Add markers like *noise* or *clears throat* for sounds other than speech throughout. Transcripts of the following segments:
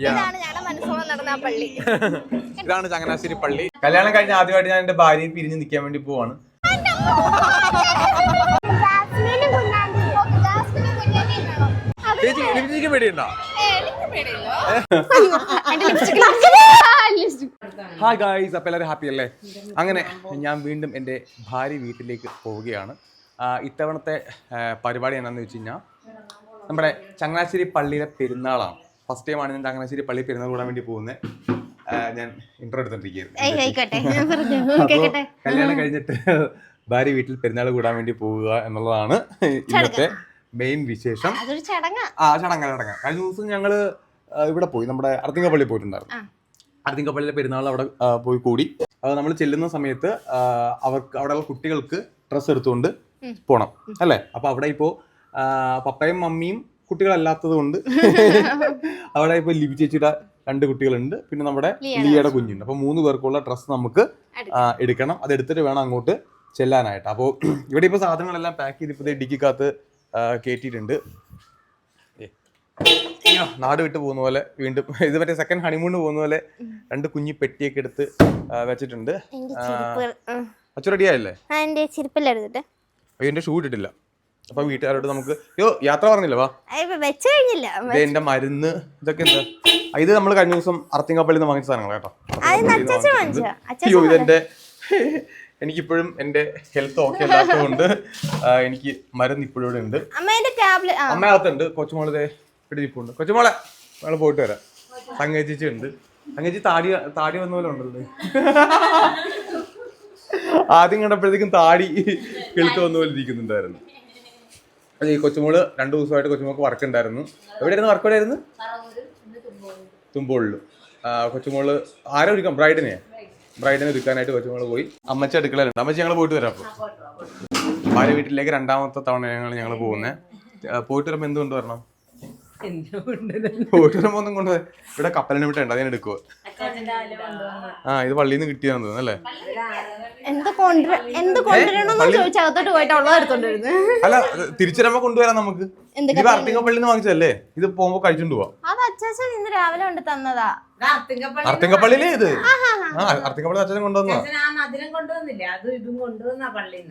ഇതാണ് ഞങ്ങളുടെ മനസ്സോളം നടന്ന ആ പള്ളി. *laughs* ഇതാണ് ചങ്ങനാശ്ശേരി പള്ളി. കല്യാണം കഴിഞ്ഞ ആദ്യമായിട്ട് ഞാൻ എന്റെ ഭാര്യയെ പിരിഞ്ഞു നിൽക്കാൻ വേണ്ടി പോവാണ്. ചേച്ചി ലിപ്സ്റ്റിക്ക് പേടിയുണ്ടോ? ഹായ് ഗായ്സ് അപ്പം എല്ലാവരും ഹാപ്പി അല്ലേ? അങ്ങനെ ഞാൻ വീണ്ടും എന്റെ ഭാര്യ വീട്ടിലേക്ക് പോവുകയാണ്. ഇത്തവണത്തെ പരിപാടി എന്നാന്ന് വെച്ച് കഴിഞ്ഞാൽ നമ്മുടെ ചങ്ങനാശ്ശേരി പള്ളിയിലെ പെരുന്നാളാണ്. ഫസ്റ്റ് ടൈമാണ് ഞാൻ ചങ്ങനാശ്ശേരി പള്ളി പെരുന്നാൾ കൂടാൻ വേണ്ടി പോകുന്നത് ഞാൻ ഇന്റർ എടുത്തോണ്ടിരിക്കുകയായിരുന്നു *laughs* കല്യാണം കഴിഞ്ഞിട്ട് ഭാര്യ വീട്ടിൽ പെരുന്നാൾ കൂടാൻ വേണ്ടി പോവുക എന്നുള്ളതാണ് ഇന്നത്തെ മെയിൻ വിശേഷം. ആ ചടങ്ങ ചടങ്ങ. കഴിഞ്ഞ ദിവസം ഞങ്ങൾ ഇവിടെ പോയി. നമ്മുടെ അർത്തിങ്കപ്പള്ളി പോയിട്ടുണ്ടായിരുന്നു. അർത്തിങ്കപ്പള്ളിയിലെ പെരുന്നാൾ അവിടെ പോയി കൂടി. നമ്മൾ ചെല്ലുന്ന സമയത്ത് അവർക്ക് അവിടെയുള്ള കുട്ടികൾക്ക് ഡ്രസ്സ് എടുത്തുകൊണ്ട് പോണം. അല്ലേ? അപ്പൊ അവിടെ ഇപ്പോ പപ്പയും മമ്മിയും കുട്ടികളല്ലാത്തത് കൊണ്ട് *laughs* അവിടെ ഇപ്പൊ ലിബി ചേച്ചിയുടെ രണ്ട് കുട്ടികളുണ്ട്. പിന്നെ നമ്മുടെ ലിയയുടെ കുഞ്ഞുണ്ട്. അപ്പൊ മൂന്ന് പേർക്കുള്ള ഡ്രസ്സ് നമുക്ക് എടുക്കണം. അത് എടുത്തിട്ട് വേണം അങ്ങോട്ട് ചെല്ലാനായിട്ട്. അപ്പോൾ *clears throat* ഇവിടെ ഇപ്പോൾ സാധനങ്ങളെല്ലാം പാക്ക് ചെയ്ത് ഇപ്പോൾ ഡിക്കിക്കകത്ത് കയറ്റിയിട്ടുണ്ട്. അയ്യോ, നാട് വിട്ട് പോകുന്ന പോലെ വീണ്ടും *laughs* ഇത് മറ്റേ സെക്കൻഡ് ഹണിമൂണിന് പോകുന്ന പോലെ രണ്ട് കുഞ്ഞി പെട്ടിയൊക്കെ എടുത്ത് വെച്ചിട്ടുണ്ട്. എന്റെ അച്ചു റെഡിയായല്ലേ എന്റെ അയ്യോ എന്റെ ഷൂ ഇട്ടിട്ടില്ല. അപ്പൊ വീട്ടുകാരോട് നമുക്ക് യോ യാത്ര പറഞ്ഞില്ല വാ. വെച്ച് കഴിഞ്ഞില്ല. ഇത് എന്റെ മരുന്ന് ഇതൊക്കെ എന്താ? ഇത് നമ്മൾ കഴിഞ്ഞ ദിവസം അർത്തിങ്കപ്പള്ളിയിൽ നിന്ന് വാങ്ങിച്ച സാധനങ്ങൾ കേട്ടോ. അയ്യോ ഇതെന്റെ *laughs* എനിക്കിപ്പോഴും എന്റെ ഹെൽത്ത് ഓക്കെ അല്ലാത്തതുകൊണ്ട് എനിക്ക് മരുന്ന് ഇപ്പോഴും ഇവിടെ ഉണ്ട്. അമ്മയകത്തുണ്ട് കൊച്ചുമോളെ ഇപ്പുണ്ട് കൊച്ചുമോളെ ഞങ്ങൾ പോയിട്ട് വരാം. തങ്കേച്ചി ഉണ്ട്. തങ്കേച്ചി താടി താടി വന്ന പോലെ ഉണ്ടല്ലോ *laughs* ആദ്യം കണ്ടപ്പോഴത്തേക്കും താടി *laughs* കിളുത്ത് വന്ന പോലെ ഇരിക്കുന്നുണ്ടായിരുന്നു. അത് ഈ കൊച്ചുമോൾ രണ്ടു ദിവസമായിട്ട് കൊച്ചുമോൾക്ക് വർക്ക് ഉണ്ടായിരുന്നു എവിടെയായിരുന്നു വർക്ക് എവിടെയായിരുന്നു? തുമ്പോളിൽ കൊച്ചുമോൾ ആരെ ഒരുക്കാം? ബ്രൈഡിനെ? ബ്രൈഡിനെ ഒരുക്കാനായിട്ട് കൊച്ചുമോൾ പോയി. അമ്മച്ചി അടുക്കളയിലുണ്ട്. അമ്മച്ചി ഞങ്ങൾ പോയിട്ട് വരാം അപ്പോൾ ഭാര്യ വീട്ടിലേക്ക് രണ്ടാമത്തെ തവണ ഞങ്ങൾ ഞങ്ങൾ പോകുന്നത് പോയിട്ട് വരുമ്പോൾ എന്ത് കൊണ്ടുവരണം? പോയിട്ട് വരുമ്പോൾ ഒന്നും കൊണ്ടുപോയി ഇവിടെ കപ്പലിനെ വിട്ടുണ്ട് അതിനെ എടുക്കുവോ? ആ ഇത് പള്ളിയിൽ നിന്ന് കിട്ടിയാന്ന് തോന്നുന്നു അല്ലേ? എന്ത് കൊണ്ടുവര എന്ത് കൊണ്ടുവരണമെന്ന് ചോദിച്ചാൽ അകത്തോട്ട് പോയിട്ട് ഉള്ളത് എടുത്തോണ്ട് വരുന്നത് അല്ല തിരിച്ചുവരുമ്പോ കൊണ്ടുവരാം നമുക്ക്. ഇത് അർത്തിങ്ക പള്ളിയിൽ നിന്ന് വാങ്ങിച്ചതല്ലേ? ഇത് പോകുമ്പോ കഴിച്ചോണ്ട് പോവാം. അത് അച്ചാച്ചൻ ഇന്ന് രാവിലെ കൊണ്ട് തന്നതാ. അർത്തിങ്കപ്പള്ളിയിലേ ഇത്? അർത്തിങ്കപ്പള്ളി അച്ഛൻ കൊണ്ടുവന്നതാ. ആ മധുരം കൊണ്ടുവന്നില്ല? അത് ഇതും കൊണ്ടുവന്ന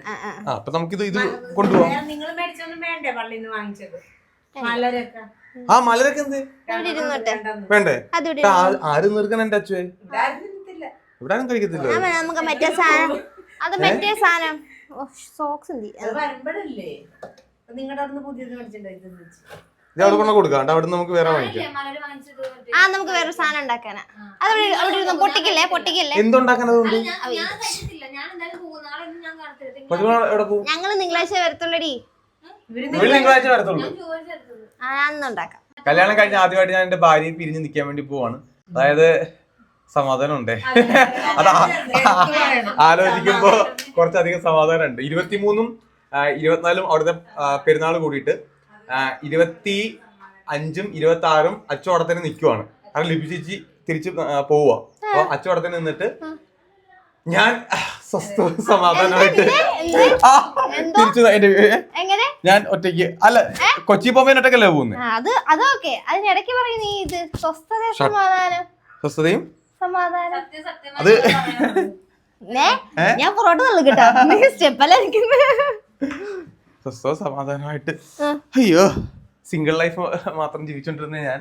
ആ. ആ. അപ്പൊ നമുക്കിത് ഇത് കൊണ്ടുപോവാം. നിങ്ങൾ മേടിച്ചൊന്നും വേണ്ടേ പള്ളിന്ന് വാങ്ങിച്ചത്? മലരൊക്കെ. ആ മലരൊക്കെ എന്ത്? വേണ്ടേ? ആരും നിർക്കണ എന്റെ അച്ഛേ? ഇവിടെ ആരും കഴിക്കത്തില്ല ആ, നമുക്ക് മറ്റേ സാധനം. അത് മറ്റേ സാധനം. സോക്സ് അവിടെ കൊണ്ട് കൊടുക്കാം. അവിടെ നമുക്ക് വേറെ വാങ്ങിക്കാം. ആ നമുക്ക് വേറെ സാധനം ഉണ്ടാക്കാനാ. അത് അവിടെ അവിടെ ഇരുന്ന് പൊട്ടിക്കില്ലേ? പൊട്ടിക്കില്ലേ? ഞങ്ങൾ തിങ്കളാഴ്ച വരത്തുള്ളടി. തിങ്കളാഴ്ച വരത്തുള്ളൂ. കല്യാണം കഴിഞ്ഞ ആദ്യമായിട്ട് ഞാൻ എന്റെ ഭാര്യയെ പിരിഞ്ഞ് നിൽക്കാൻ വേണ്ടി പോവാണ്. അതായത് സമാധാനം ഉണ്ടേ അത്. ആലോചിക്കുമ്പോ കുറച്ചധികം സമാധാനം ഉണ്ട് ഇരുപത്തിമൂന്നും ഇരുപത്തിനാലും അവിടുത്തെ പെരുന്നാൾ കൂടിയിട്ട് ഇരുപത്തി അഞ്ചും ഇരുപത്തി ആറും അച്ചു അവിടെ തന്നെ നിൽക്കുവാണ് കാരണം ലിപി തിരിച്ചു പോവുക അപ്പൊ അച്ചു അവിടെ തന്നെ നിന്നിട്ട് ഞാൻ സ്വസ്ഥ സമാധാനമായിട്ട് തിരിച്ചു എന്റെ ഞാൻ ഒറ്റയ്ക്ക് അല്ല കൊച്ചി പോകാൻ ഒറ്റക്കല്ലേ പോകുന്നത് അത് അതൊക്കെ അതിനിടയ്ക്ക് പറയും നീ ഇത്. സ്വസ്ഥത സമാധാനം. സ്വസ്ഥതയും? സമാധാനം. അത് ഞാൻ പുറോട്ട് തള്ളു കേട്ടോ. സ്വസ്ഥവും സമാധാനമായിട്ട്. അയ്യോ സിംഗിൾ ലൈഫ് മാത്രം ജീവിച്ചോണ്ടിരുന്ന ഞാൻ.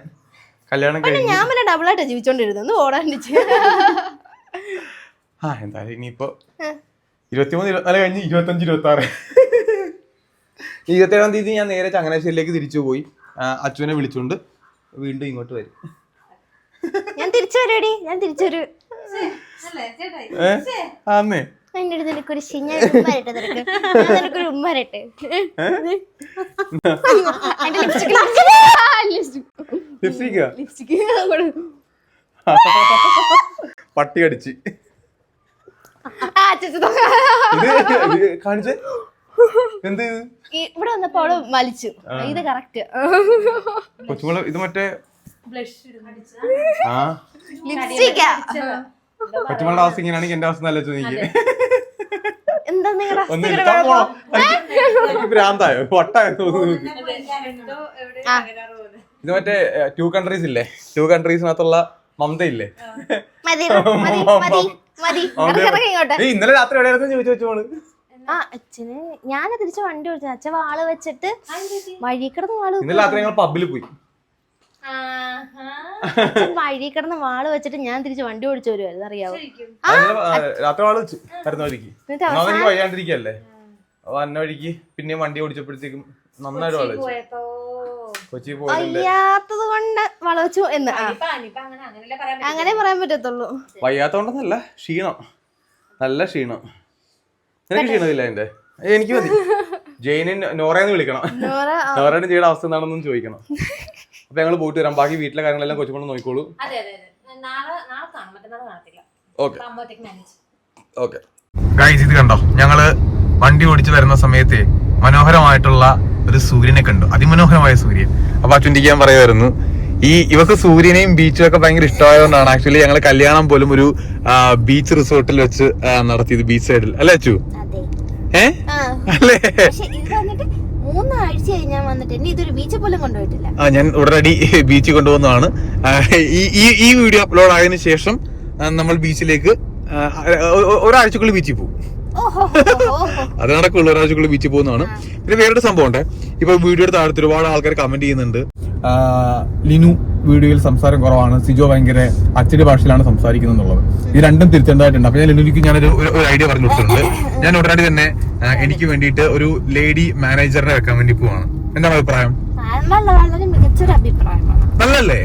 കല്യാണം കഴിഞ്ഞു. ഞാൻ പിന്നെ ഡബിൾ ആയിട്ട് ജീവിച്ചോണ്ടിരുന്നു. ഓടാൻ ഓടാണ്ടിച്ച് ആ എന്തായാലും ഇനിയിപ്പോ ഇരുപത്തിമൂന്ന് ഇരുപത്തിനാല് കഴിഞ്ഞ് ഇരുപത്തഞ്ച് ഇരുപത്തി ആറ് ഇരുപത്തേഴാം തീയതി ഞാൻ നേരെ ചങ്ങനാശ്ശേരിയിലേക്ക് തിരിച്ചു പോയി. അച്ഛനെ വിളിച്ചുകൊണ്ട് വീണ്ടും ഇങ്ങോട്ട് വരും. ഞാൻ തിരിച്ചു വരൂടി. ഞാൻ തിരിച്ചു വരൂ. ആന്നേ എന്റെ അടുത്ത് നിനക്കൊരു ഞാൻ നിനക്ക്. നിനക്കൊരു പട്ടി അടിച്ച് കാണിച്ചേ? എന്ത്? ഇത് ഇവിടെ വന്നപ്പോ അവൾ വലിച്ചു ഇത് കറക്റ്റ് കൊച്ചുമോൾ ഇത് മറ്റേ ആ. ലിപ്സ്റ്റിക്കാ. കൊച്ചുമോളുടെ അവസ്ഥ ഇങ്ങനെയാണെങ്കിൽ എന്റെ അവസ്ഥ നല്ല ചോദിക്കുക എന്താ നിങ്ങളുടെ ഒന്ന് എടുക്കാൻ പോണോ? എനിക്ക് ഭ്രാന്തായോ? വട്ടായോ തോന്നുന്നു ഇത് മറ്റേ ടു കൺട്രീസ് ഇല്ലേ? ടു കൺട്രീസിനകത്തുള്ള മമത ഇല്ലേ മതി മതി മതി മതി. ഇറങ്ങി ഇറങ്ങി ഇങ്ങോട്ട്. ഇന്നലെ രാത്രി എവിടെയായിരുന്നു ചോദിച്ചു വെച്ചോൾ ആ അച്ഛന് ഞാൻ തിരിച്ച് വണ്ടി ഓടിച്ചു. അച്ഛൻ വാൾ വെച്ചിട്ട് വഴി കിടന്ന് വാൾ ഇന്നലെ രാത്രി ഞങ്ങൾ പബ്ബിൽ പോയി. അച്ഛൻ വഴി കിടന്ന് വാൾ വെച്ചിട്ട് ഞാൻ തിരിച്ച് വണ്ടി ഓടിച്ചു വരുമായിരുന്നു അറിയാവോ? ആ, രാത്രി ആൾ വെച്ചു വരുന്ന വഴിക്ക്. എന്നിട്ട് ഒന്നാമത് എനിക്ക് വയ്യാണ്ടിരിക്കല്ലേ? വന്ന വഴിക്ക് പിന്നെ വണ്ടി ഓടിച്ചപ്പോഴത്തേക്കും നന്നായിട്ട് വള വെച്ചു. പോയപ്പോ. കൊച്ചി പോയില്ലേ വയ്യാത്തത് കൊണ്ട് വളച്ചു വെച്ചു എന്ന് ആ. ഇപ്പൊ അനിപ്പ അങ്ങനെ അങ്ങനെയല്ലേ പറയാൻ പറ്റൂ. അങ്ങനെ പറയാൻ പറ്റത്തുള്ളൂ. വയ്യാത്തോണ്ടെന്നല്ല ക്ഷീണം. നല്ല ക്ഷീണം. നിനക്ക് ക്ഷീണമില്ല എന്റെ എനിക്ക് മതി. ജെയിനെ നോറയെന്ന് വിളിക്കണം. നോറ നോറയുടെ ചെയ്യുടെ അവസ്ഥ എന്താണെന്നും ചോദിക്കണം. അപ്പൊ ഞങ്ങൾ പോയിട്ട് വരാം. ബാക്കി വീട്ടിലെ കാര്യങ്ങളെല്ലാം കൊച്ചുകൊണ്ട് നോക്കിക്കോളൂ. ഓക്കെ. ഓക്കെ. ഗൈസ് ഇത് കണ്ടോ? ഞങ്ങൾ വണ്ടി ഓടിച്ച് വരുന്ന സമയത്ത് മനോഹരമായിട്ടുള്ള ഒരു സൂര്യനെ കണ്ടു. അതിമനോഹരമായ സൂര്യൻ. അപ്പൊ അച്ഛന്റെ ഞാൻ പറയുമായിരുന്നു. ഈ ഇവക്ക് സൂര്യനെയും ബീച്ചും ഒക്കെ ഭയങ്കര ഇഷ്ടമായതുകൊണ്ടാണ്. ആക്ച്വലി ഞങ്ങൾ കല്യാണം പോലും ഒരു ബീച്ച് റിസോർട്ടിൽ വെച്ച് നടത്തിയത് ബീച്ച് സൈഡിൽ അല്ലേ അച്ചു? ഏ? അല്ലേ? ഞാൻ വന്നിട്ട് എന്നെ ഇതൊരു ബീച്ചിൽ പോലും കൊണ്ടുപോയിട്ടില്ല. ആ ഞാൻ ഉടനടി ബീച്ചിൽ കൊണ്ടുപോകുന്നതാണ്. ഈ ഈ- വീഡിയോ അപ്ലോഡ് ആയതിനു ശേഷം നമ്മൾ ബീച്ചിലേക്ക് ഒരാഴ്ചക്കുള്ളിൽ ബീച്ചിൽ പോകും അത് നടക്കുള്ളൂ. ഒരാഴ്ചക്കുള്ള ബീച്ചിൽ പോകുന്നതാണ്. പിന്നെ വേറൊരു സംഭവം ഉണ്ട്. ഇപ്പൊ വീഡിയോയുടെ താഴത്ത് ഒരുപാട് ആൾക്കാർ കമന്റ് ചെയ്യുന്നുണ്ട്. ലിനു വീഡിയോയിൽ സംസാരം കുറവാണ്. സിജോ ഭയങ്കര അച്ചടി ഭാഷയിലാണ് സംസാരിക്കുന്നത് എന്നുള്ളത് ഇത് രണ്ടും തിരിച്ചെന്തായിട്ടുണ്ട്. അപ്പൊ ഞാൻ ലിനുവിക്ക് ഞാനൊരു ഒരു- ഐഡിയ പറഞ്ഞു കൊടുത്തിട്ടുണ്ട്. ഞാൻ ഉടനടി തന്നെ എനിക്ക് വേണ്ടിയിട്ട് ഒരു ലേഡി മാനേജറിനെ വെക്കാൻ വേണ്ടി പോവാണ്. എന്താണ് അഭിപ്രായം? വളരെ മികച്ചൊരു അഭിപ്രായമാണ്. നല്ലല്ലേ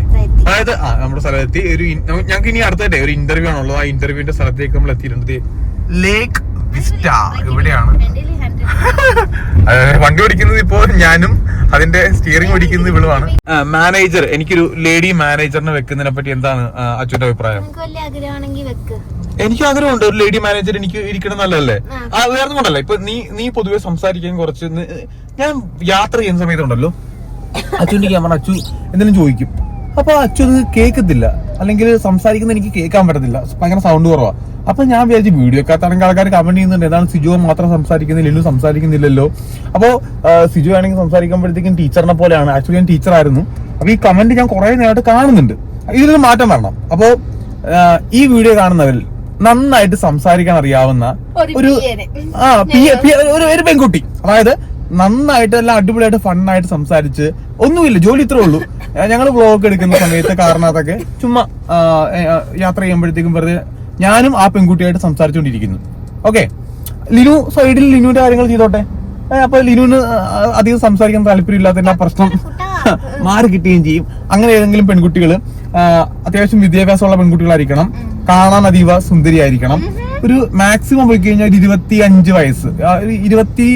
അതായത് നമ്മുടെ സ്ഥലത്തെത്തി ഒരു ഞങ്ങൾക്ക് ഇനി അടുത്തേ ഒരു ഇന്റർവ്യൂ ആണുള്ളത്. ആ ഇന്റർവ്യൂവിന്റെ സ്ഥലത്തേക്ക് നമ്മൾ എത്തിയിട്ടുണ്ട് ലേക്ക് വിസ്റ്റ ഇവിടെയാണ്. *laughs* വണ്ടി ഓടിക്കുന്നത് ഇപ്പോ ഞാനും അതിന്റെ സ്റ്റിയറിംഗ് ഓടിക്കുന്നത് ഇവളുമാണ്. മാനേജർ എനിക്കൊരു ലേഡി മാനേജറിനെ വെക്കുന്നതിനെ പറ്റി എന്താണ് അച്ഛന്റെ അഭിപ്രായം? എനിക്ക് ആഗ്രഹമുണ്ട് ഒരു ലേഡി മാനേജർ എനിക്ക് ഇരിക്കണം നല്ലതല്ലേ? ആ. വേറെ കൊണ്ടല്ല ഇപ്പൊ നീ നീ പൊതുവെ സംസാരിക്കാൻ കുറച്ച് ഞാൻ യാത്ര ചെയ്യുന്ന സമയത്തുണ്ടല്ലോ അച്ഛന്റെ ക്യാമറ അച്ഛൻ എന്തെങ്കിലും ചോദിക്കും. അപ്പൊ അച്ഛൻ കേൾക്കത്തില്ല അല്ലെങ്കിൽ സംസാരിക്കുന്ന എനിക്ക് കേൾക്കാൻ പറ്റത്തില്ല ഭയങ്കര സൗണ്ട് കുറവാ. അപ്പൊ ഞാൻ വിചാരിച്ചു വീഡിയോ കാത്താണെങ്കിൽ ആൾക്കാർ കമന്റ് ചെയ്യുന്നുണ്ട്. എന്താണ് സിജു മാത്രം സംസാരിക്കുന്നില്ല ലിനു സംസാരിക്കുന്നില്ലല്ലോ. അപ്പോ സിജു ആണെങ്കിൽ സംസാരിക്കുമ്പോഴത്തേക്കും ടീച്ചറിനെ പോലെയാണ്. ആക്ച്വലി ഞാൻ ടീച്ചറായിരുന്നു അപ്പൊ ഈ കമന്റ് ഞാൻ കുറെ നേരമായിട്ട് കാണുന്നുണ്ട്. ഇതിലൊരു മാറ്റം വരണം. അപ്പോ ഈ വീഡിയോ കാണുന്നവരിൽ നന്നായിട്ട് സംസാരിക്കാൻ അറിയാവുന്ന ഒരു ആ ഒരു പെൺകുട്ടി. അതായത് നന്നായിട്ട് എല്ലാം അടിപൊളിയായിട്ട് ഫണ്ണായിട്ട് സംസാരിച്ച് ഒന്നുമില്ല ജോലി ഇത്രേ ഉള്ളൂ. ഞങ്ങൾ വ്ളോഗ് എടുക്കുന്ന സമയത്ത് കാരണത്തൊക്കെ ചുമ്മാ യാത്ര ചെയ്യുമ്പോഴത്തേക്കും വെറുതെ ഞാനും ആ പെൺകുട്ടിയായിട്ട് സംസാരിച്ചുകൊണ്ടിരിക്കുന്നു. ഓക്കെ ലിനു സൈഡിൽ ലിനുവിന്റെ കാര്യങ്ങൾ ചെയ്തോട്ടെ? അപ്പൊ ലിനുവിന് അധികം സംസാരിക്കാൻ താല്പര്യമില്ലാത്തതിന്റെ ആ പ്രശ്നം *laughs* മാറി കിട്ടുകയും ചെയ്യും. അങ്ങനെ ഏതെങ്കിലും പെൺകുട്ടികൾ അത്യാവശ്യം വിദ്യാഭ്യാസമുള്ള പെൺകുട്ടികളായിരിക്കണം. കാണാൻ അതീവ സുന്ദരിയായിരിക്കണം. ഒരു മാക്സിമം പോയി കഴിഞ്ഞാൽ ഒരു ഇരുപത്തി അഞ്ച് വയസ്സ് ഇരുപത്തി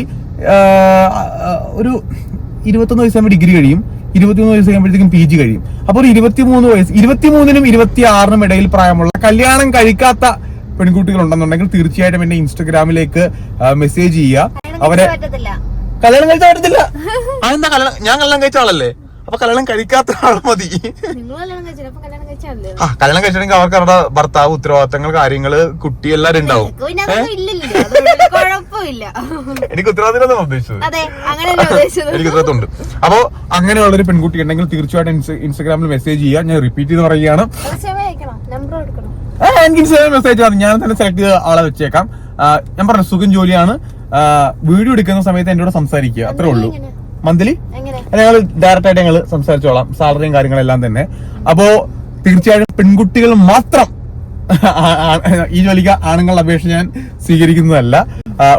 ഒരു ഇരുപത്തൊന്ന് വയസ്സാകുമ്പോൾ ഡിഗ്രി കഴിയും. ഇരുപത്തിമൂന്ന് വയസ്സ് കഴിയുമ്പോഴത്തേക്കും പി ജി കഴിയും. അപ്പോൾ ഒരു ഇരുപത്തിമൂന്ന് വയസ്സ് ഇരുപത്തിമൂന്നിനും ഇരുപത്തി ആറിനും ഇടയിൽ പ്രായമുള്ള കല്യാണം കഴിക്കാത്ത പെൺകുട്ടികൾ ഉണ്ടെന്നുണ്ടെങ്കിൽ തീർച്ചയായിട്ടും എന്നെ ഇൻസ്റ്റഗ്രാമിലേക്ക് മെസ്സേജ് ചെയ്യുക. അവരെ പറ്റത്തില്ല. കല്യാണം കഴിച്ച പറ്റത്തില്ല. *laughs* അതെന്താ കല്യാണം? ഞാൻ കല്യാണം കഴിച്ച ആളല്ലേ? അപ്പൊ കല്യാണം കഴിക്കാത്ത ആൾ മതി. ആ കല്യാണം കഴിച്ചിട്ടുണ്ടെങ്കിൽ അവർക്ക് അവരുടെ ഭർത്താവ് ഉത്തരവാദിത്തങ്ങൾ കാര്യങ്ങൾ കുട്ടി എല്ലാരും ഉണ്ടാവും എനിക്ക് ഉത്തരവാദിത്തം *laughs* ഉദ്ദേശിച്ചത്. എനിക്ക് ഉത്തരവാദിത്തമുണ്ട്. അപ്പൊ അങ്ങനെയുള്ള ഒരു പെൺകുട്ടി ഉണ്ടെങ്കിൽ തീർച്ചയായിട്ടും ഇൻസ്റ്റാഗ്രാമിൽ മെസ്സേജ് ചെയ്യുക ഞാൻ റിപ്പീറ്റ് ചെയ്ത് പറയുകയാണ്. എനിക്ക് ഇൻസ്റ്റാഗ്രാം മെസ്സേജ് ആണ്. ഞാൻ തന്നെ സെലക്ട് ചെയ്ത ആളെ വെച്ചേക്കാം. ഞാൻ പറഞ്ഞു സുഖം ജോലിയാണ്. വീഡിയോ എടുക്കുന്ന സമയത്ത് എന്നോട് സംസാരിക്കുക. അത്രേ ഉള്ളൂ? മന്ത്ലി? ഞങ്ങൾ ഡയറക്റ്റ് ആയിട്ട് ഞങ്ങൾ സംസാരിച്ചോളാം. സാലറിയും കാര്യങ്ങളെല്ലാം തന്നെ. അപ്പോ തീർച്ചയായും പെൺകുട്ടികൾ മാത്രം ഈ ജോലിക്ക് ആണുങ്ങളുടെ അപേക്ഷ ഞാൻ സ്വീകരിക്കുന്നതല്ല.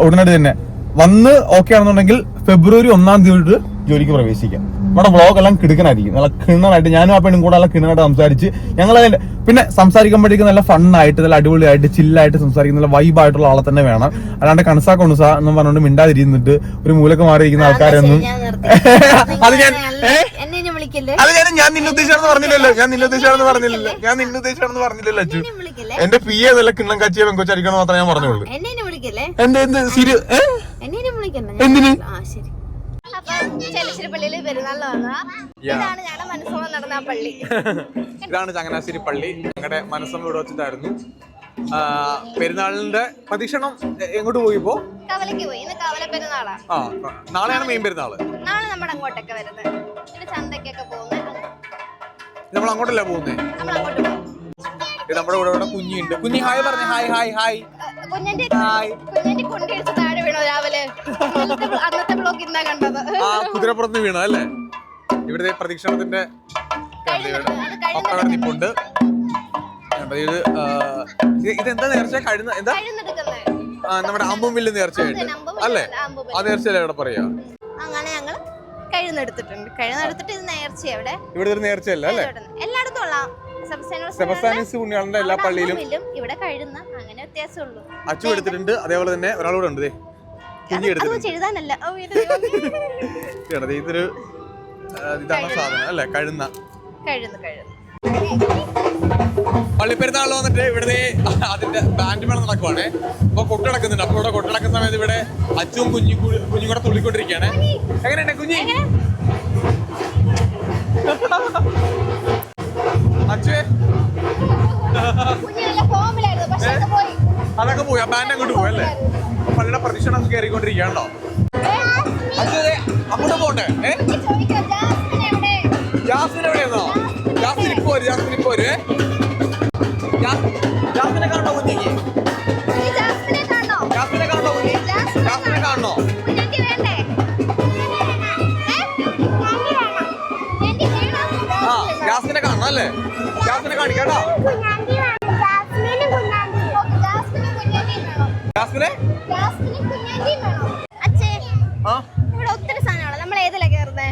ഉടനടി തന്നെ വന്ന് ഓക്കെ ആണെന്നുണ്ടെങ്കിൽ ഫെബ്രുവരി ഒന്നാം തീയതി ജോലിക്ക് പ്രവേശിക്കാം. നമ്മുടെ വ്ളോഗ് എല്ലാം കിടക്കണായിരിക്കും. നല്ല കിണ്ണനായിട്ട് ഞാനും ആ പെണ്ണും കൂടെ നല്ല കിണറായിട്ട് സംസാരിച്ച് ഞങ്ങൾ അതിന്റെ പിന്നെ സംസാരിക്കുമ്പോഴേക്കും നല്ല ഫണ്ണായിട്ട് നല്ല അടിപൊളിയായിട്ട് ചില്ലായിട്ട് സംസാരിക്കുന്ന നല്ല വൈബായിട്ടുള്ള ആളെ തന്നെ വേണം. അല്ലാണ്ട് കണസാ കൊണുസ എന്ന് പറഞ്ഞുകൊണ്ട് മിണ്ടാതിരിക്കുന്നിട്ട് ഒരു മൂലക്ക് മാറിയിരിക്കുന്ന ആൾക്കാരൊന്നും *laughs* അത് ഞാൻ അത് ഞാൻ ഞാൻ നിന്നെ ഉദ്ദേശിച്ചാണെന്ന് പറഞ്ഞില്ലല്ലോ. ഞാൻ നിന്നെ ഉദ്ദേശിച്ചാണെന്ന് പറഞ്ഞില്ലല്ലോ. ഞാൻ നിന്നെ ഉദ്ദേശിച്ചാണെന്ന് പറഞ്ഞില്ലല്ലോ അച്ചു. വിളിക്കല്ലേ? എന്റെ പി എ നല്ല കിണ്ണം കച്ചിയെ പെങ്കൊച്ചടിക്കണം മാത്രമേ ഞാൻ പറഞ്ഞുള്ളൂ. എന്ത് എന്ത്? സീരിയ എന്നെ ഇനി വിളിക്കണ്ട. എന്തിന്? ചെലശ്ശേരി പള്ളിയിൽ പെരുന്നാളിന് വന്നതാ. ഇതാണ് ഞങ്ങളുടെ മനസ്സമ്മ നടന്ന ആ പള്ളി. *laughs* ഇതാണ് ചങ്ങനാശ്ശേരി പള്ളി. ഞങ്ങളുടെ മനസ്സമ്മ ഇവിടെ വെച്ചിട്ടായിരുന്നു. പെരുന്നാളിന്റെ പ്രതീക്ഷണം എങ്ങോട്ട് പോയി ഇപ്പോ? കവലയ്ക്ക് പോയി. ഇന്ന് കവല പെരുന്നാളാ. ആ നാളെയാണ് മെയിൻ പെരുന്നാൾ. നാളെ നമ്മുടെ അങ്ങോട്ടൊക്കെ വരുന്നത്. പിന്നെ ചന്തക്കൊക്കെ പോകുന്നത് നമ്മൾ അങ്ങോട്ടല്ല പോകുന്നേ? നമ്മൾ അങ്ങോട്ട് പോകും നമ്മുടെ കൂടെ ഇവിടെ കുഞ്ഞിയുണ്ട്. കുഞ്ഞി ഹായ് പറഞ്ഞു. Hi hi hi. കുഞ്ഞന്റെ ഹായ്. കുഞ്ഞന്റെ കൊണ്ടിടിച്ച് താഴെ വീണോ രാവിലെ. അന്നത്തെ ബ്ലോഗ് ഇന്നാ കണ്ടത്. ആ കുതിരപ്പുറത്ത് വീണ അല്ലേ? ഇവിടുത്തെ പ്രതീക്ഷണത്തിന്റെ ഇവിടെ നിപ്പുണ്ട് ഇത് ഇതെന്താ നേർച്ച? കഴിയുന്ന എന്താ? നമ്മുടെ അമ്പും വില്ല് നേർച്ചയായിട്ട് അല്ലേ? ആ നേർച്ചയല്ലേ ഇവിടെ പറയാ? അങ്ങനെ ഞങ്ങൾ കഴിയുന്നെടുത്തിട്ടുണ്ട് കഴിയുന്നെടുത്തിട്ട് ഇത് നേർച്ച ഇവിടെ. ഇവിടെ ഒരു നേർച്ചയല്ല അല്ലേ? എല്ലായിടത്തും ഉള്ള സെബസ്താനിസ് പുണ്യാളന്റെ എല്ലാ പള്ളിയിലും ഇവിടെ കഴിയുന്ന അങ്ങനെ വ്യത്യാസമുള്ളൂ അച്ചു എടുത്തിട്ടുണ്ട്. അതേപോലെ തന്നെ ഒരാളൂടെ ഉണ്ട് കുഞ്ഞി എടുത്തിട്ടുണ്ട്. ഇതൊരു ഇതാണ് സാധനം അല്ലേ? കഴുന്ന. പള്ളിപ്പെരുന്നാൾ വന്നിട്ട് ഇവിടെ അതിന്റെ ബാൻഡ് മേളം നടക്കുവാണ്. അപ്പൊ കൊട്ടിടക്കുന്നുണ്ട് അപ്പൊ ഇവിടെ കൊട്ടിടക്കുന്ന സമയത്ത് ഇവിടെ അച്ചും കുഞ്ഞു കുഞ്ഞും കൂടെ തുള്ളിക്കൊണ്ടിരിക്കുകയാണ്. എങ്ങനെയുണ്ട് കുഞ്ഞി? അതൊക്കെ പോയി ആ ബാൻഡ് അങ്ങോട്ട് പോയി അല്ലേ? അപ്പൊ പള്ളിയുടെ പ്രദക്ഷിണം കയറിക്കൊണ്ടിരിക്കുകയാണോ അങ്ങോട്ട് പോട്ടെ ജാസ്മിൻ എവിടെ? ജാസ്മിൻ എവിടെയാണോ ജാസ്മിൻ ഇപ്പൊ വരും ജാസ്മിൻ ഇപ്പൊ വരും ജാസ്മിനെ കാണണോ കുഞ്ഞിക്ക്? ജാസ്മിനെ കാണണോ കുഞ്ഞി ജാസ്മിനെ കാണണോ ജാസ്മിനെ കാണണം അല്ലേ? കാണിക്കാട്ടോ. ജാസ്മിനും ആ? ഇവിടെ ഒത്തിരി സാധനമാണ് നമ്മൾ ഏതിലാ കയറുന്നേ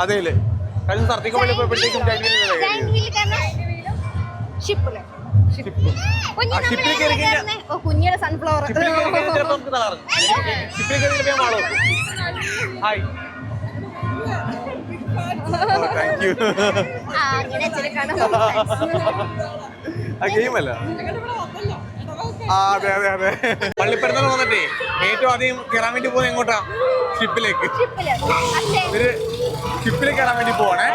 അതേൽ. കഴിഞ്ഞ വേണ്ടി പോയപ്പോഴത്തേക്കും ഷിപ്പിൽ. കുഞ്ഞ് ആ, നമ്മൾ ഷിപ്പിൽ കയറി കുഞ്ഞിയുടെ സൺഫ്ലവർ ഹായ്. താങ്ക് യു ആ ആ അതെ അതെ അതെ. പള്ളിപ്പെരുന്നാൾ വന്നിട്ടേ ഏറ്റവും അധികം കയറാൻ വേണ്ടി പോകുന്നത് എങ്ങോട്ടാ? ഷിപ്പിലേക്ക്. ഇവർ ഷിപ്പിലേക്ക് കയറാൻ വേണ്ടി പോവാണേ.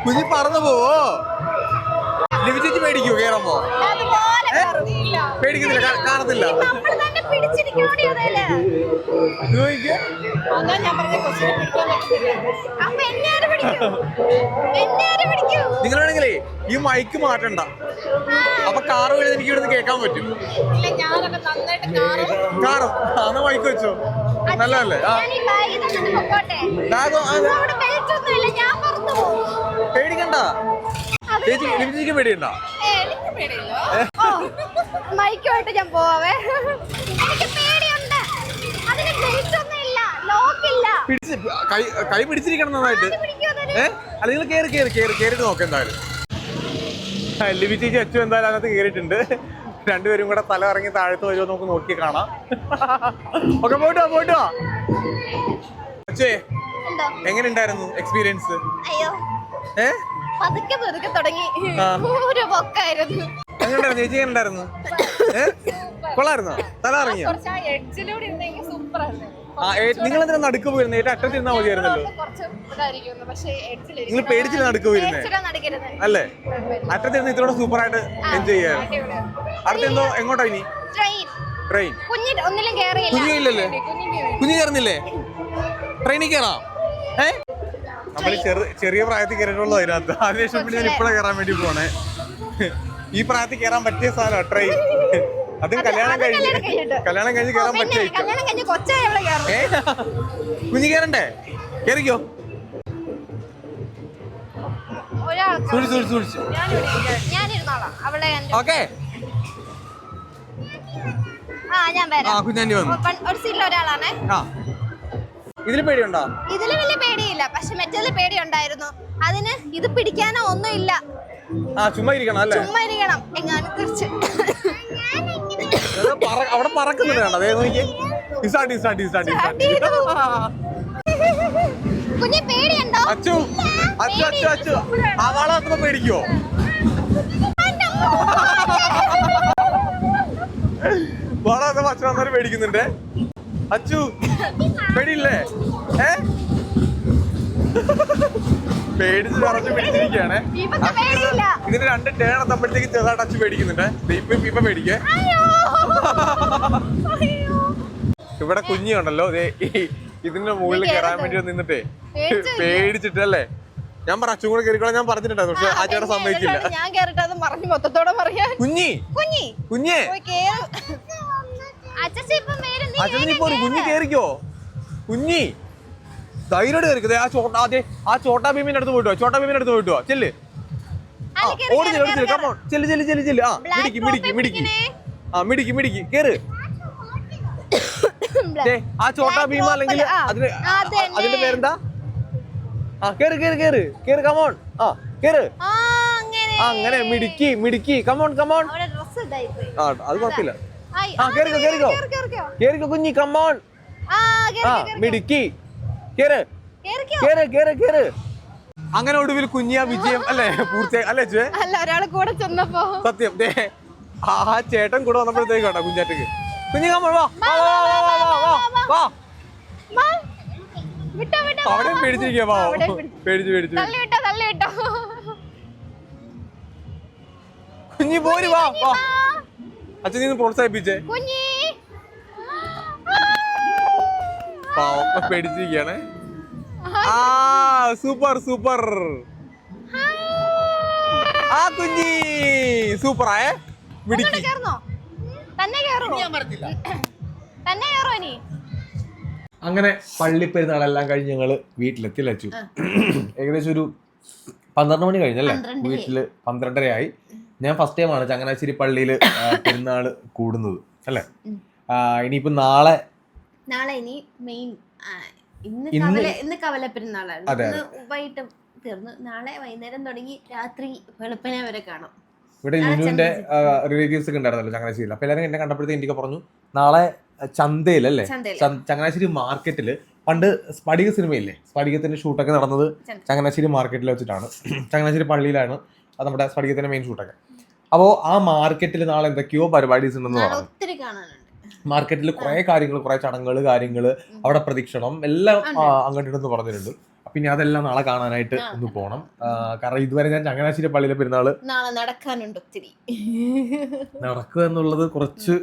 കുഞ്ഞി പറന്നു എന്നോട് നിങ്ങൾ വേണമെങ്കിലേ ഈ മൈക്ക് മാറ്റണ്ട. അപ്പൊ കാറ് വീഴുന്ന എനിക്ക് ഇവിടുന്ന് കേൾക്കാൻ പറ്റും. കാറോ അന്ന് മൈക്ക് വെച്ചോ. നല്ലതല്ലേ? പേടിക്കണ്ട. ചേച്ചി ചേച്ചിക്ക് പേടിയുണ്ടോ. ഓ, മൈക്കുമായിട്ട് ഞാൻ പോവാവേ. എനിക്ക് പേടിയുണ്ട്. അതിന് ബെൽറ്റ് ഒന്നും ഇല്ല. ലോക്ക് ഇല്ല. പിടിച്ച് കൈ കൈ പിടിച്ചിരിക്കണം നന്നായിട്ട്. പിടിക്കുമോ അതിന്? ഏ? അല്ലെങ്കിൽ കേറി കേറി കേറി കേറിട്ട് നോക്ക് എന്തായാലും. ചേച്ചി അച്ചു എന്തായാലും അതിനകത്ത് കേറിയിട്ടുണ്ട്. രണ്ടുപേരും കൂടെ തല ഇറങ്ങി താഴത്ത് വരുമോ നമുക്ക് നോക്കി കാണാം. ഓക്കെ പോയിട്ടോ പോയിട്ടോ അച്ഛേ എങ്ങനെ ഉണ്ടായിരുന്നു എക്സ്പീരിയൻസ് അയ്യോ. ഏ? പതുക്കെ പതുക്കെ തുടങ്ങി. ഓരോ ഒരു പൊക്കായിരുന്നു. ചേച്ചി കൊള്ളായിരുന്നോ? തല ഇറങ്ങിയോ? കുറച്ച് ആ എഡ്ജിലൂടെ ഇരുന്നെങ്കിൽ സൂപ്പർ ആയിരുന്നു ആ നിങ്ങൾ എന്തിനാ നടുക്ക് ഏറ്റവും മതിയായിരുന്നല്ലോ. നിങ്ങൾ പേടിച്ചില്ല നടുക്ക് പോയിരുന്നേ? നടക്കരുത്. അല്ലേ? അറ്റത്തിരുന്ന് ഇത്രയോടെ സൂപ്പർ ആയിട്ട് എൻജോയ് ചെയ്യാൻ അടുത്ത എന്തോ എങ്ങോട്ടാ ഇനി? ട്രെയിൻ. ട്രെയിൻ. കുഞ്ഞിട്ട് ഒന്നിലും കേറിയില്ല. കുഞ്ഞു കയറുന്നില്ലേ ട്രെയിനിൽ കയറാം ഏ? നമ്മൾ ചെറു ചെറിയ പ്രായത്തിൽ കയറിയിട്ടുള്ളൂ അതിനകത്ത്. അതിനുശേഷം പിന്നെ ഞാൻ ഇപ്പോഴാണ് കയറാൻ വേണ്ടി പോണേ. ഈ പ്രായത്തിൽ കയറാൻ പറ്റിയ സാധനം ട്രെയിൻ അതും കല്യാണം കഴിഞ്ഞ് കല്യാണം കഴിഞ്ഞ് കയറാൻ പറ്റിയ കുഞ്ഞു കയറണ്ടേ? കയറിക്കോ. സൂക്ഷിച്ച് ഓക്കെ. ആ ഞാൻ വരാം. വന്നു. ഒരു സീറ്റിൽ ഒരാളാണേ ആ. ഇതിൽ പേടിയുണ്ടോ? ഇതിൽ വലിയ പേടിയില്ല. പക്ഷെ മറ്റേതിൽ പേടിയുണ്ടായിരുന്നു. അതിന് ഇത് പിടിക്കാനോ ഒന്നുമില്ല. ആ ചുമ്മാ ഇരിക്കണം അല്ലേ? ചുമ്മാ ഇരിക്കണം. എങ്ങാനും തിരിച്ച് അത് പറ- അവിടെ പറക്കുന്നുണ്ട് കണ്ടോ? അതേ നോക്കിയേ. ഇസാട്ടി ഇസാട്ടി ഇസാട്ടി ഇസാട്ടി കുഞ്ഞെ പേടിയുണ്ടോ? അച്ചു അച്ചു അച്ചു അച്ചു. ആ വാള എത്തുമ്പോ പേടിക്കോ വാള എത്തുമ്പോ വന്നവര് പേടിക്കുന്നുണ്ട്. അച്ചു പേടിയില്ലേ? ഏ? *laughs* പേടിച്ച് നിറച്ച് പിടിച്ചിരിക്കുകയാണ്. ഇതിന് രണ്ട് ടേൺ എത്തുമ്പോഴത്തേക്ക് ചെറുതായിട്ട് അച്ചു പേടിക്കുന്നുണ്ട്. ഇപ്പൊ ഇപ്പൊ പേടിക്കേ ഇവിടെ കുഞ്ഞി ഉണ്ടല്ലോ ദേ ഇതിന്റെ മുകളിൽ കയറാൻ വേണ്ടി നിന്നിട്ടേ *laughs* പേടിച്ചിട്ടല്ലേ? ഞാൻ പറഞ്ഞു അച്ഛൻ കൂടെ കയറിക്കോളാം ഞാൻ പറഞ്ഞിട്ടുണ്ടായിരുന്നു. പക്ഷെ ആ ചേട്ടൻ സമ്മതിക്കില്ല ഞാൻ കേറിട്ട് അത് മറിഞ്ഞു മൊത്തത്തോടെ പറയാ കുഞ്ഞി കുഞ്ഞി. കുഞ്ഞേ. നീ പോരും കുഞ്ഞി കേറിക്കോ? കുഞ്ഞി. ധൈര്യമായിട്ട് കയറിക്കോ ആ ചോട്ടാ അതെ ആ ചോട്ടാ ഭീമിന്റെ അടുത്ത് പോയിട്ടോ ചോട്ടാ ഭീമിന്റെ അടുത്ത് പോയിട്ടോ ചെല്ല്. ആ ഓടി കേറ്, ഓടി കേറ്, കമോൺ ചെല്ല് ചെല്ല് ചെല്ല് ചെല്ല്. ആ മിടിക്ക് മിടിക്ക് മിടിക്ക്. ആ മിടിക്ക് മിടിക്ക്. കേറ്. ആ ചോട്ടാ ഭീമ അല്ലെങ്കിൽ അതിന് അതിന്റെ പേരെന്താ? ആ കേറ് കേറ് കേറ്. കേറ് കമോൺ ആ കേറ്. അങ്ങനെ. മിടുക്കി മിടുക്കി. കമോൺ കമോൺ ആ അത്. കുഴപ്പമില്ല. കുഞ്ഞി കമ്മോൺ ആ മിടുക്കി. കേറ്. കേറ് കേറ് കേറ്. അങ്ങനെ ഒടുവിൽ കുഞ്ഞിയ വിജയം *laughs* അല്ലേ പൂർത്തിയായി അല്ലേ ചേ അല്ല ഒരാൾ കൂടെ ചെന്നപ്പോ. സത്യം. ആ ചേട്ടൻ കൂടെ വന്നപ്പോഴത്തേക്ക് കേട്ടോ കുഞ്ഞാറ്റക്ക്. കുഞ്ഞു കമ്മോൺ വാ. വാ അവിടെ പേടിച്ചിരിക്കുക വാ പേടിച്ചു *laughs* കുഞ്ഞി പോര് വാ. വാ. അച്ഛൻ നീ പ്രോത്സാഹിപ്പിച്ചേ? പാവം പേടിച്ചിരിക്കുകയാണ്. ആ. Super super. ആ കുഞ്ഞി. സൂപ്പർ ആയേ മിടുക്കി തന്നെ കേറോ തന്നെ കേറോ ഇനി? അങ്ങനെ പള്ളിപ്പെരുന്നാളെല്ലാം കഴിഞ്ഞ് ഞങ്ങൾ വീട്ടിലെത്തി ലച്ചു ഏകദേശം ഒരു പന്ത്രണ്ട് മണി കഴിഞ്ഞല്ലേ? വീട്ടിൽ പന്ത്രണ്ടരയായി. ഞാൻ ഫസ്റ്റ് ടൈമാണ് ചങ്ങനാശ്ശേരി പള്ളിയിൽ പെരുന്നാൾ കൂടുന്നത് അല്ലേ? ഇനിയിപ്പോ നാളെ നാളെ ഇനി മെയിൻ ഇന്ന് കവല ഇന്ന് കവല പെരുന്നാളാണ്. ഇന്ന് വൈകിട്ട് തീർന്നു. നാളെ വൈകുന്നേരം തുടങ്ങി രാത്രി വെളുപ്പനെ വരെ കാണാം. ഇവിടെ ലിനുവിന്റെ റിലേറ്റീവ്സ് ഒക്കെ ഉണ്ടായിരുന്നല്ലോ ചങ്ങനാശ്ശേരിയിൽ. അപ്പൊ എല്ലാവരും എന്നെ കണ്ടപ്പോഴത്തേക്ക് എനിക്ക് പറഞ്ഞു നാളെ ചന്തയിലല്ലേ ചന്തയിൽ. ചങ്ങനാശ്ശേരി മാർക്കറ്റിൽ പണ്ട് സ്പടിക സിനിമയില്ലേ? സ്പടികത്തിന്റെ ഷൂട്ടൊക്കെ നടന്നത്. ചങ്ങനാശ്ശേരി മാർക്കറ്റിൽ വെച്ചിട്ടാണ്. ചങ്ങനാശ്ശേരി പള്ളിയിലാണ് നമ്മുടെ സ്പടികത്തിന്റെ മെയിൻ ഷൂട്ടൊക്കെ. അപ്പോൾ ആ മാർക്കറ്റിൽ നാളെ എന്തൊക്കെയോ പരിപാടീസ് ഉണ്ടെന്ന് പറഞ്ഞു. ഒത്തിരി കാണാനുണ്ട്. മാർക്കറ്റിൽ കുറെ കാര്യങ്ങൾ കുറെ ചടങ്ങുകൾ കാര്യങ്ങൾ അവിടെ പ്രതീക്ഷണം എല്ലാം ആ, അങ്ങോട്ട് ഇടുന്ന് പറഞ്ഞിട്ടുണ്ട് പിന്നെ അതെല്ലാം നാളെ കാണാനായിട്ട് ഒന്ന് പോകണം കാരണം ഇതുവരെ ഞാൻ ചങ്ങനാശ്ശേരി പള്ളിയിലെ പെരുന്നാൾ നാളെ നടക്കാനുണ്ട് ഒത്തിരി. നടക്കുക എന്നുള്ളത് കുറച്ച്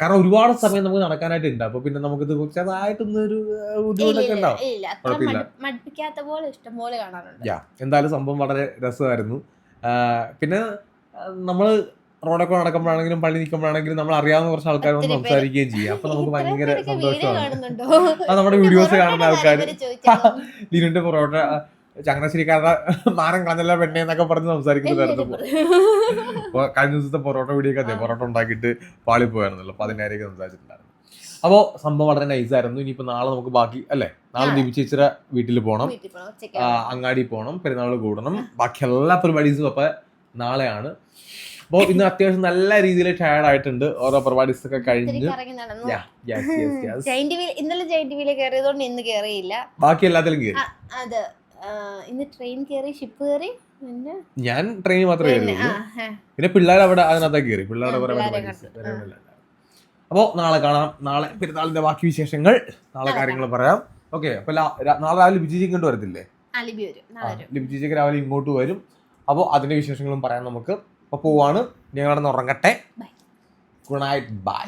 കാരണം ഒരുപാട് സമയം നമുക്ക് നടക്കാനായിട്ട് ഉണ്ട് അപ്പൊ പിന്നെ നമുക്ക് ഇത് ഒരു ബുദ്ധിമുട്ടൊക്കെ ഉണ്ടാവും. കുഴപ്പമില്ല. എന്തായാലും സംഭവം വളരെ രസമായിരുന്നു. പിന്നെ നമ്മൾ റോഡൊക്കെ നടക്കുമ്പോഴാണെങ്കിലും പള്ളി നിൽക്കുമ്പോഴാണെങ്കിലും നമ്മൾ അറിയാവുന്ന കുറച്ച് ആൾക്കാരോട് വന്ന്. സംസാരിക്കുകയും ചെയ്യാം. അപ്പൊ നമുക്ക് ഭയങ്കര സന്തോഷമാണ്. അത് നമ്മുടെ വീഡിയോസ് കാണുന്ന ആൾക്കാർ *laughs* ലിനുന്റെ പൊറോട്ട ചങ്ങനാശ്ശേരിക്കാരുടെ മാനം കളഞ്ഞല്ല പെണ്ണെ എന്നൊക്കെ പറഞ്ഞ് സംസാരിക്കുന്നതായിരുന്നു കഴിഞ്ഞ ദിവസത്തെ പൊറോട്ട വീഡിയോ ഒക്കെ അതെ പൊറോട്ട ഉണ്ടാക്കിയിട്ട് പാളി പോയായിരുന്നല്ലോ അപ്പൊ അതിനായിരിക്കും സംസാരിച്ചിട്ടുണ്ടായിരുന്നു. അപ്പോൾ സംഭവം വളരെ നൈസ് ആയിരുന്നു. ഇനിയിപ്പോ നാളെ നമുക്ക് ബാക്കി അല്ലേ? നാളെ ദിബി ചേച്ചിയുടെ വീട്ടിൽ പോകണം അങ്ങാടി പോകണം പെരുന്നാൾ കൂടണം. ബാക്കി എല്ലാ പരിപാടീസും അപ്പൊ നാളെയാണ്. അപ്പോൾ ഇന്ന് അത്യാവശ്യം നല്ല രീതിയിൽ ടയർഡ് ആയിട്ടുണ്ട്. ഓരോ പരിപാടീസ് ഒക്കെ കഴിഞ്ഞു. ഇന്നലെ ജയിന്റ് വീൽ കയറിയതുകൊണ്ട് ഇന്ന് കയറിയില്ല. ബാക്കി എല്ലാത്തിലും കേറി അതെ ഇന്ന് ട്രെയിൻ കയറി ഷിപ്പ് കയറി ഞാൻ ട്രെയിൻ മാത്രമേ പിന്നെ കയറിയുള്ളൂ. പിള്ളേർ അവിടെ അതിനകത്ത് കയറി. പിള്ളേരുടെ കുറെ പിള്ളേരെ പരിപാടീസ് കണ്ടു. വേറെ ഒന്നുമില്ല. അപ്പോ നാളെ കാണാം. നാളെ പെരുന്നാളിന്റെ ബാക്കി വിശേഷങ്ങൾ. നാളെ കാര്യങ്ങൾ പറയാം. ഓക്കെ അപ്പൊ നാളെ രാവിലെ ബിജി കൊണ്ട് വരത്തില്ലേ? ലിബിജിക്ക് രാവിലെ ഇങ്ങോട്ട് വരും. അപ്പോൾ അതിന്റെ വിശേഷങ്ങളും പറയാം നമുക്ക്. അപ്പോൾ പോവാണ്. ഞങ്ങളവിടെ ഉറങ്ങട്ടെ. Good night bye